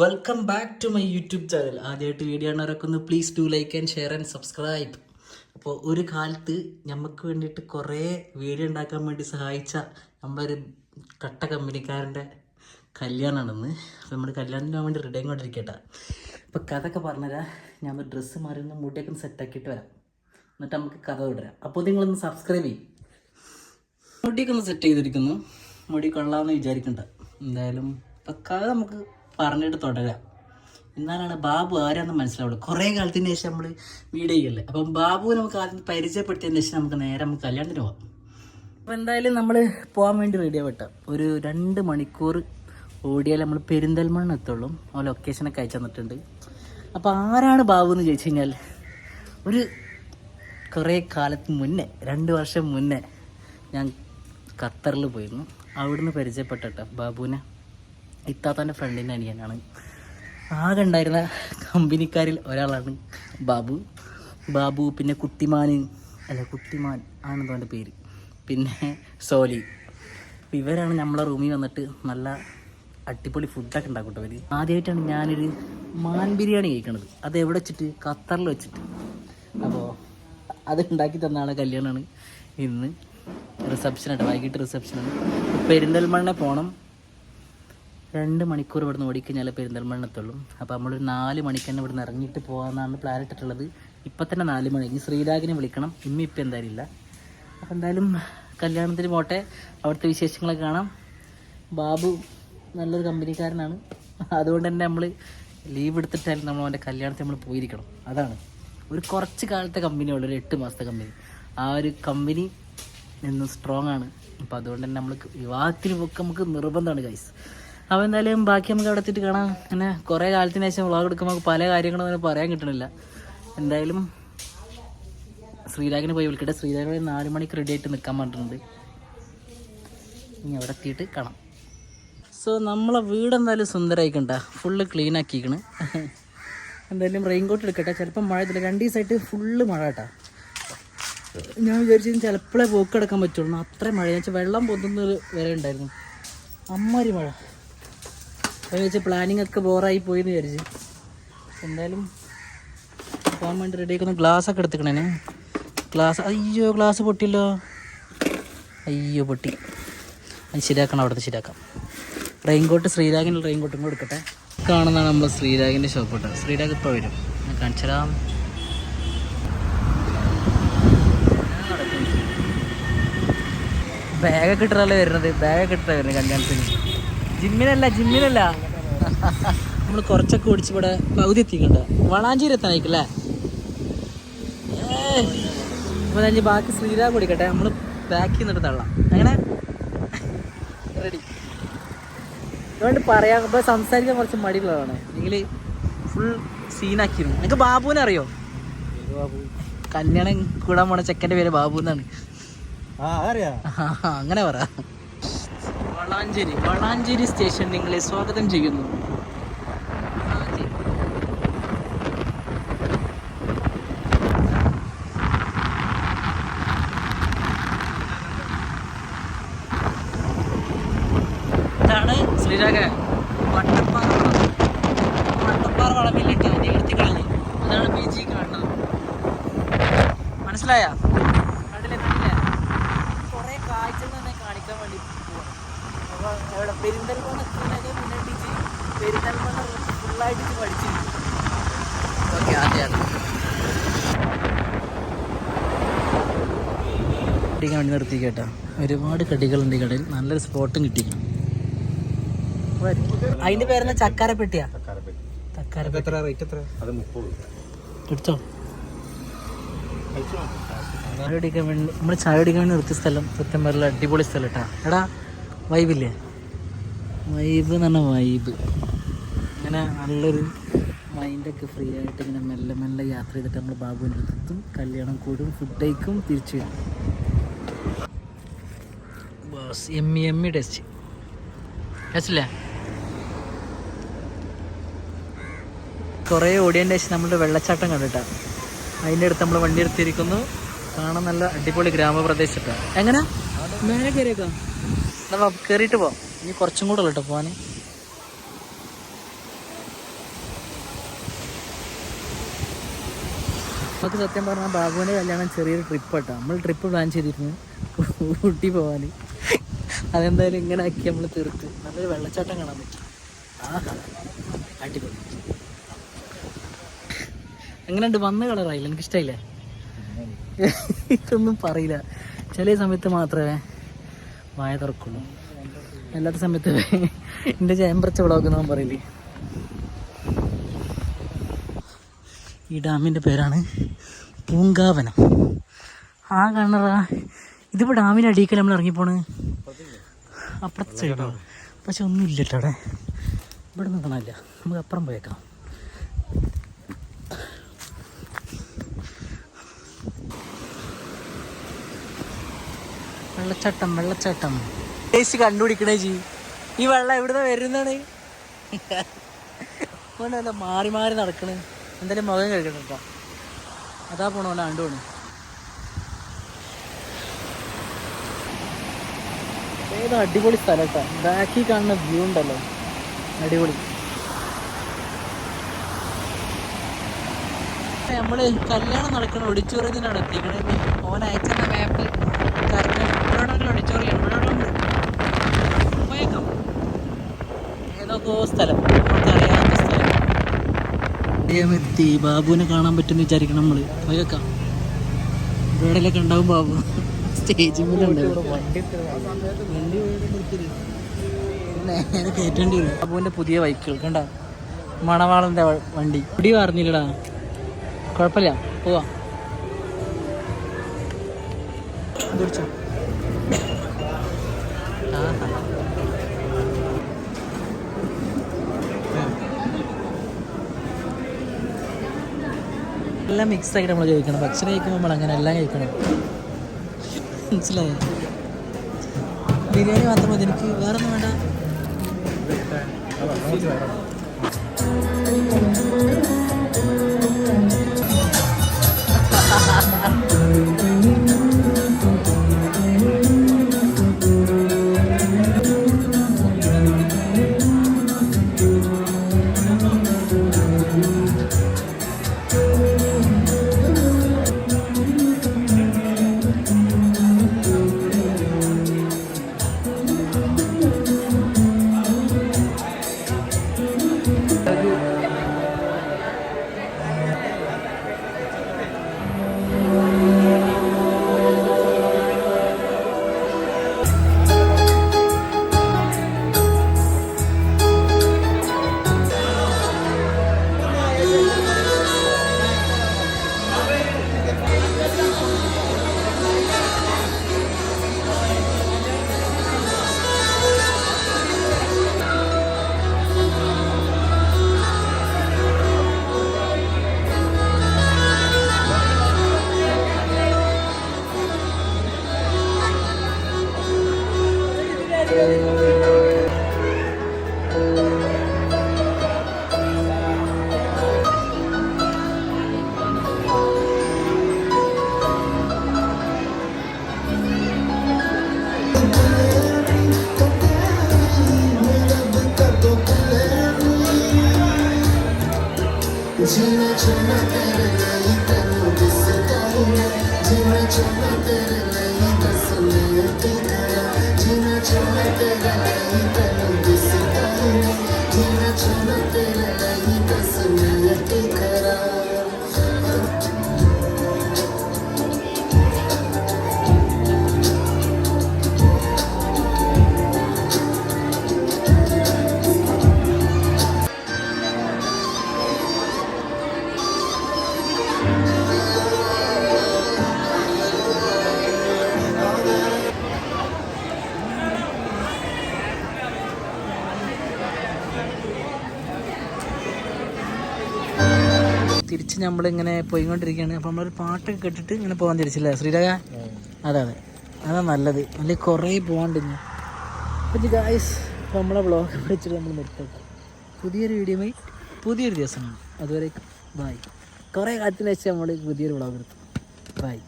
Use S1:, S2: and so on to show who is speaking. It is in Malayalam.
S1: Welcome back to my YouTube channel ആദ്യമായിട്ട് വീഡിയോ ആണ് ഇറക്കുന്നത് please do like and share and subscribe അപ്പോൾ ഒരു കാലത്ത് നമുക്ക് വേണ്ടിയിട്ട് കുറേ വീഡിയോ ഉണ്ടാക്കാൻ വേണ്ടി സഹായിച്ച നമ്മളൊരു കട്ട കമ്പനിക്കാരന്റെ കല്യാണമാണെന്ന് അപ്പോൾ നമ്മൾ കല്യാണത്തിന് വേണ്ടി റെഡി ആയിക്കൊണ്ടിരിക്കട്ടെ അപ്പോൾ കഥയൊക്കെ പറഞ്ഞുതരാം. ഞാൻ ഡ്രസ്സ് മാറി ഒന്ന് മുടിയൊക്കെ സെറ്റാക്കിയിട്ട് വരാം. എന്നിട്ട് നമുക്ക് കഥ വിടരാം അപ്പോൾ നിങ്ങളൊന്ന് സബ്സ്ക്രൈബ് ചെയ്യും. മുടിയൊക്കെ ഒന്ന് സെറ്റ് ചെയ്തിരിക്കുന്നു. മുടി കൊള്ളാമെന്ന് വിചാരിക്കണ്ട. എന്തായാലും ഇപ്പം കഥ നമുക്ക് പറഞ്ഞിട്ട് തുടരാം. എന്നാലാണ് ബാബു ആരാന്ന് മനസ്സിലാവുള്ളൂ. കുറേ കാലത്തിന് ശേഷം നമ്മൾ വീഡിയോ ചെയ്യല്ലേ. അപ്പം ബാബു നമുക്ക് ആദ്യം പരിചയപ്പെടുത്തിയതിന് ശേഷം നമുക്ക് നേരെ നമുക്ക് കല്യാണത്തിന് പോകാം. അപ്പോൾ എന്തായാലും നമ്മൾ പോകാൻ വേണ്ടി റെഡി ആവട്ടെ. ഒരു രണ്ട് മണിക്കൂർ ഓടിയാൽ നമ്മൾ പെരിന്തൽമണ്ണ എത്തുള്ളൂ. ആ ലൊക്കേഷനൊക്കെ അയച്ചു തന്നിട്ടുണ്ട്. അപ്പോൾ ആരാണ് ബാബു എന്ന് ചോദിച്ചു കഴിഞ്ഞാൽ ഒരു കുറേ കാലത്ത് മുന്നേ രണ്ട് വർഷം മുന്നേ ഞാൻ ഖത്തറിൽ പോയിരുന്നു. അവിടുന്ന് പരിചയപ്പെട്ടിട്ട് ബാബുവിനെ ഇത്താത്തന്റെ ഫ്രണ്ടിന്റെ അനിയനാണ്. ആകെ ഉണ്ടായിരുന്ന കമ്പനിക്കാരിൽ ഒരാളാണ് ബാബു. ബാബു പിന്നെ കുട്ടിമാൻ അല്ല കുട്ടിമാൻ ആണെന്തോ എന്റെ പേര്. പിന്നെ സോലി. ഇവരാണ് നമ്മളെ റൂമിൽ വന്നിട്ട് നല്ല അടിപൊളി ഫുഡൊക്കെ ഉണ്ടാക്കട്ടെ അവർ ആദ്യമായിട്ടാണ് ഞാനൊരു മാൻ ബിരിയാണി കഴിക്കണത്. അത് എവിടെ വെച്ചിട്ട്? ഖത്തറിൽ വെച്ചിട്ട്. അപ്പോൾ അത് ഉണ്ടാക്കി തന്ന ആളെ കല്യാണമാണ് ഇന്ന് റിസപ്ഷനായിട്ട് വൈകിട്ട് റിസപ്ഷനാണ് പെരിന്തൽമണ്ണ പോകണം രണ്ട് മണിക്കൂർ ഇവിടുന്ന് ഓടിക്കഴിഞ്ഞാൽ പെരിന്തൽമണ്ണ എത്തുള്ളൂ അപ്പോൾ നമ്മളൊരു നാല് മണിക്ക് തന്നെ ഇവിടുന്ന് ഇറങ്ങിയിട്ട് പോകാമെന്നാണ് പ്ലാൻ ഇട്ടിട്ടുള്ളത്. ഇപ്പം തന്നെ നാല് മണി. ഇനി ശ്രീരാഗിനെ വിളിക്കണം. ഇമ്മ ഇപ്പം എന്തായാലും ഇല്ല. അപ്പോൾ എന്തായാലും കല്യാണത്തിന് പോട്ടെ. അവിടുത്തെ വിശേഷങ്ങളൊക്കെ കാണാം. ബാബു നല്ലൊരു കമ്പനിക്കാരനാണ്. അതുകൊണ്ട് തന്നെ നമ്മൾ ലീവ് എടുത്തിട്ടായാലും നമ്മൾ അവന്റെ കല്യാണത്തിന് നമ്മൾ പോയിരിക്കണം. അതാണ്. ഒരു കുറച്ച് കാലത്തെ കമ്പനിയുള്ളൂ ഒരു എട്ട് മാസത്തെ കമ്പനി. ആ ഒരു കമ്പനി എന്നും സ്ട്രോങ് ആണ്. അപ്പോൾ അതുകൊണ്ട് തന്നെ നമ്മൾ വിവാഹത്തിന് പോക്ക് നമുക്ക് നിർബന്ധമാണ് ഗൈസ് അപ്പോൾ എന്തായാലും ബാക്കി നമുക്ക് അവിടെ എത്തിയിട്ട് കാണാം. അങ്ങനെ കുറേ കാലത്തിന് ശേഷം വ്ളോഗ് എടുക്കുമ്പോൾ പല കാര്യങ്ങളും അങ്ങനെ പറയാൻ കിട്ടണില്ല. എന്തായാലും ശ്രീരാഗിനെ പോയി വിളിക്കട്ടെ. ശ്രീരാഗിനെ നാല് മണിക്ക് റെഡി ആയിട്ട് നിൽക്കാൻ പറഞ്ഞിട്ടുണ്ട്. ഇനി അവിടെ എത്തിയിട്ട് കാണാം. സോ നമ്മളെ വീട് എന്തായാലും സുന്ദരമായിക്കണ്ട ഫുള്ള് ക്ലീൻ ആക്കിക്കണ് എന്തായാലും റെയിൻ കോട്ട് എടുക്കട്ടെ. ചിലപ്പോൾ മഴ ഇതില്ല രണ്ട് ദിവസമായിട്ട് ഫുള്ള് മഴ കേട്ടാ. ഞാൻ വിചാരിച്ചു ചിലപ്പോഴേ പോക്കെടുക്കാൻ കിടക്കാൻ പറ്റുള്ളൂ. അത്ര മഴ വെള്ളം പൊന്തുന്ന വരെ ഉണ്ടായിരുന്നു. അമ്മാരി മഴ. അപ്പോൾ വെച്ചാൽ പ്ലാനിങ് ഒക്കെ ബോറായി പോയി എന്ന് വിചാരിച്ചു. എന്തായാലും പോകാൻ വേണ്ടി റെഡി ആക്കുന്ന ഗ്ലാസ് ഒക്കെ എടുത്തിക്കണേ ഗ്ലാസ് അയ്യോ ഗ്ലാസ് പൊട്ടിയല്ലോ. അയ്യോ പൊട്ടി. അത് ശരിയാക്കണം അവിടുത്തെ ശരിയാക്കാം. റെയിൻകോട്ട് ശ്രീരാഗിന്റെ റെയിൻകോട്ടും കൂടെ എടുക്കട്ടെ. കാണുന്നതാണ് നമ്മൾ ശ്രീരാഗിന്റെ ഷോപ്പ് കേട്ടോ. ശ്രീരാഗ് ഇപ്പോൾ വരും. ഞാൻ കാണിച്ചുതരാം ബാഗൊക്കെ ഇട്ടാലേ വരുന്നത്. ബാഗൊക്കെ ഇട്ടിട്ടാണ് വരുന്നത് കല്യാണത്തിന്. ജിമ്മിനല്ല ജിമ്മിനല്ല നമ്മൾ കുറച്ചൊക്കെ ഓടിച്ച് ഇവിടെ പകുതി എത്തിക്കണ്ട വളാഞ്ചേരി എത്താനായിക്കല്ലേ അപ്പോൾ ഞാൻ ബാക്കി ശ്രീരാഗ് കൊടുക്കട്ടെ നമ്മൾ ബാക്കിൽ നിന്നിട്ട് തള്ളാം. അങ്ങനെ റെഡി അതുകൊണ്ട് പറയാൻ ഇപ്പോൾ സംസാരിക്കാൻ കുറച്ച് മടിയുള്ളതാണ്. അല്ലെങ്കിൽ ഫുൾ സീനാക്കിയിരുന്നു നിങ്ങൾക്ക് ബാബുവിനെ അറിയോ? ബാബു? കല്യാണം കൂടാൻ പോണ ചെക്കന്റെ പേര് ബാബു എന്നാണ്
S2: ആ അറിയാം
S1: ആ, അങ്ങനെ പറ. വളാഞ്ചേരി വളാഞ്ചേരി സ്റ്റേഷൻ നിങ്ങളെ സ്വാഗതം ചെയ്യുന്നു. ഇതാണ് ശ്രീരാഗ വട്ടപ്പാറ വളം. വട്ടപ്പാറ വളവിലിട്ട് നീ എടുത്തിക്കളഞ്ഞ് അതാണ് പി ജി കാണുന്നത്. മനസ്സിലായ കണ്ടില്ലേ കണ്ടില്ലേ കുറേ കാഴ്ചകൾ തന്നെ കാണിക്കാൻ വേണ്ടി പോവാണ് അപ്പോൾ എവിടെ പെരിന്തൽമണ്ണ എത്തുന്നതിന് മുന്നേ ടീച്ച് പെരിന്തൽമണ്ണ ഫുള്ളായിട്ട് പഠിച്ചിരിക്കും ഓക്കെ അതെയാണ് കടിക്കാൻ വേണ്ടി നിർത്തി കേട്ടോ. ഒരുപാട് കടികളുണ്ട് ഈ കടയിൽ. നല്ലൊരു സ്പോട്ടും കിട്ടിക്കണം അതിന്റെ പേരെന്ന ചക്കാരപ്പെട്ടിയാ? ചക്കാരപ്പെട്ടി.
S2: എത്ര റേറ്റ് എത്ര? അത് മുപ്പത്.
S1: എടുത്തോ? ചായ അടിക്കാൻ വേണ്ടി നമ്മൾ ചായ അടിക്കാൻ വേണ്ടി നിർത്തിയ സ്ഥലം സത്യം പറഞ്ഞ അടിപൊളി സ്ഥലം കേട്ടാ. എടാ വൈബില്ലേ വൈബ് എന്ന് പറഞ്ഞാൽ വൈബ് ഇങ്ങനെ നല്ലൊരു മൈൻഡൊക്കെ ഫ്രീ ആയിട്ട് ഇങ്ങനെ മെല്ലെ മെല്ലെ യാത്ര ചെയ്തിട്ട് നമ്മൾ ബാബുവിന്റെ അടുത്തെത്തും കല്യാണം കൂടും ഫുഡ് കഴിക്കും തിരിച്ചു വരും. Bus M E M E test ടേസ്റ്റില്ലേ കുറേ ഓടിയതിന്റെ ശേഷം നമ്മുടെ വെള്ളച്ചാട്ടം കണ്ടിട്ടാണ് അതിന്റെ അടുത്ത് നമ്മൾ വണ്ടി എടുത്തിരിക്കുന്നു കാണാൻ നല്ല അടിപൊളി ഗ്രാമപ്രദേശത്താണ് എങ്ങനെ? മേലെ കയറിയേക്കാം? നമ്മൾ കയറിയിട്ട് പോവാം. ഇനി കുറച്ചും കൂടെ ഉള്ളു കേട്ടോ പോവാൻ നമുക്ക് സത്യം പറഞ്ഞാൽ ബാബുവിന്റെ കല്യാണം ചെറിയൊരു ട്രിപ്പ് കേട്ടോ നമ്മൾ ട്രിപ്പ് പ്ലാൻ ചെയ്തിരുന്നു. ഊട്ടി പോവാൻ അതെന്തായാലും ഇങ്ങനെ ആക്കി നമ്മൾ തീർത്ത്. നല്ലൊരു വെള്ളച്ചാട്ടം കാണാൻ പറ്റും. അടിപൊളി. എങ്ങനെയുണ്ട്? വന്ന കളറായില്ല എനിക്ക് ഇഷ്ടമായില്ലേ ഇതൊന്നും പറയില്ല. ചില സമയത്ത് മാത്രമേ വായ തുറക്കുള്ളൂ. അല്ലാത്ത സമയത്ത് എന്റെ ചേമ്പറച്ച വ്ളോഗ് ഞാൻ പറയില്ലേ? ഈ ഡാമിന്റെ പേരാണ് പൂങ്കാവനം. ആ കാണറ ഇതിപ്പോൾ ഡാമിന്റെ അടിയിക്കൽ നമ്മൾ ഇറങ്ങിപ്പോണ്? അപ്പുറത്തെ സൈഡോ പക്ഷെ ഒന്നും ഇല്ല കേട്ടോ അവിടെ. ഇവിടെ നിന്ന് കാണാനില്ല നമുക്ക് അപ്പുറം പോയേക്കാം. വെള്ളച്ചാട്ടം വെള്ളച്ചാട്ടം. ടേസ്റ്റ് കണ്ടുപിടിക്കണേ ജി. ഈ വെള്ളം എവിടുന്ന വരുന്നാണ് ഓനല്ല മാറി മാറി നടക്കണ്. എന്തായാലും മുഖം കഴിക്കണം കേട്ടോ. അതാ പോണോ പോലെ ആണ്ട് പോണ്. ഏത് അടിപൊളി സ്ഥലം കേട്ടോ. ബാക്കിൽ കാണുന്ന വ്യൂ ഉണ്ടല്ലോ. അടിപൊളി. നമ്മൾ കല്യാണം നടക്കണ ഒടിച്ചുറിയതിനാണ് എത്തിക്കണത്. ഓൻ അയച്ചെന്ന മാപ്പ് ഇവിടെ ഒടിച്ചോറിയാണ് ഇവിടെ ഉണ്ട് പോയേക്കാം ഏതൊക്കെ സ്ഥലം. നമുക്കറിയാത്ത സ്ഥലം. എത്തി ബാബുവിനെ കാണാൻ പറ്റുമെന്ന് വിചാരിക്കണം നമ്മൾ. പോയേക്കാം ഇവിടെയൊക്കെ ഉണ്ടാവും. ബാബു സ്റ്റേജിൽ നേരെ കയറ്റേണ്ടി വരും. ബാബുവിന്റെ പുതിയ ബൈക്കുകൾ കണ്ട? മണവാളന്റെ വണ്ടി. പിടി പറഞ്ഞില്ലടാ കുഴപ്പമില്ല. പോവാ. ഇത് എല്ലാം മിക്സ് ആയിട്ട് നമ്മൾ കഴിക്കണം. ഭക്ഷണം കഴിക്കുമ്പോൾ നമ്മൾ അങ്ങനെ എല്ലാം കഴിക്കണം. മനസ്സിലായോ? ബിരിയാണി മാത്രം മതി. എനിക്ക് വേറെ ഒന്നും വേണ്ട
S2: じめじめ照れない痛み着せたいねじめじめ照れない重ねてからじめじめ照れない
S1: തിരിച്ച് നമ്മളിങ്ങനെ പോയിക്കൊണ്ടിരിക്കുകയാണ്. അപ്പോൾ നമ്മളൊരു പാട്ടൊക്കെ കേട്ടിട്ട് ഇങ്ങനെ പോകാൻ തിരിച്ചില്ലേ ശ്രീരാഗ അതെ അതെ. അതാ നല്ലത്. അല്ലെങ്കിൽ കുറേ പോകാണ്ടിരുന്നു അപ്പം അപ്പോൾ ഗായ്സ് അപ്പോൾ നമ്മളെ ബ്ലോഗ് വെച്ചിട്ട് നമ്മൾ നിർത്തും. പുതിയൊരു വീഡിയോയുമായി പുതിയൊരു ദിവസമാണ് അതുവരെ ബായ് കുറേ കാലത്തിന് വെച്ച് നമ്മൾ പുതിയൊരു ബ്ലോഗ് എടുത്തു. ബായ്